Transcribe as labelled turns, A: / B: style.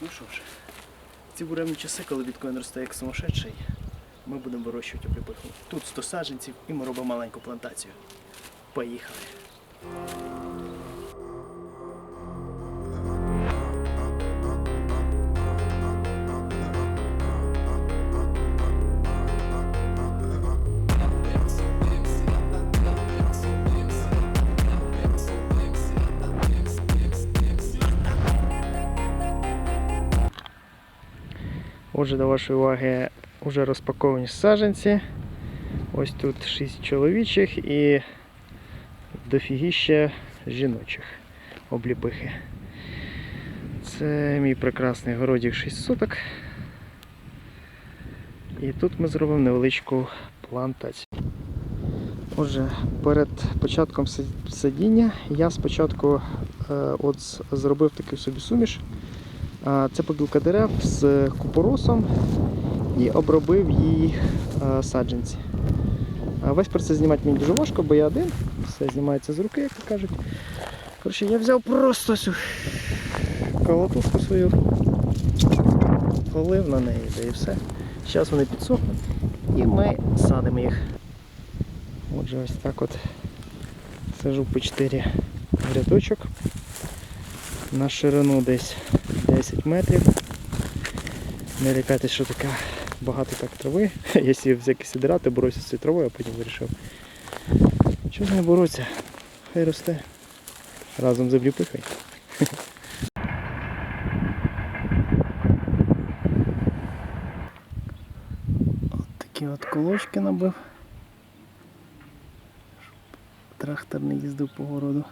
A: Ну що ж, ці буремні часи, коли біткоін росте як сумасшедший, ми будемо вирощувати обліпиху. Тут 100 саджанців і ми робимо маленьку плантацію. Поїхали. Отже, до вашої уваги вже розпаковані саджанці. Ось тут 6 чоловічих і дофігіще жіночих обліпихи. Це мій прекрасний городік 6 соток. І тут ми зробимо невеличку плантацію. Отже, перед початком са- садіння я спочатку е, от зробив такий собі суміш. Це побілка дерев з купоросом і обробив її саджанці. Весь процес знімати мені дуже важко, бо я один, все знімається з руки, як то кажуть. Коротше, я взяв просто цю колотушку свою, полив на неї, та і все. Зараз вони підсохнуть і ми садимо їх. Отже, ось так от сажу по 4 рядочок на ширину десь 10 метрів. Не лякайтесь, що така багато так трави. Я сів всякі сидирати, боровся з цією травою, а потім вирішив. Що з нею боротися? Хай росте. Разом з обліпихою. От такі от колочки набив. Трактор не їздив по городу.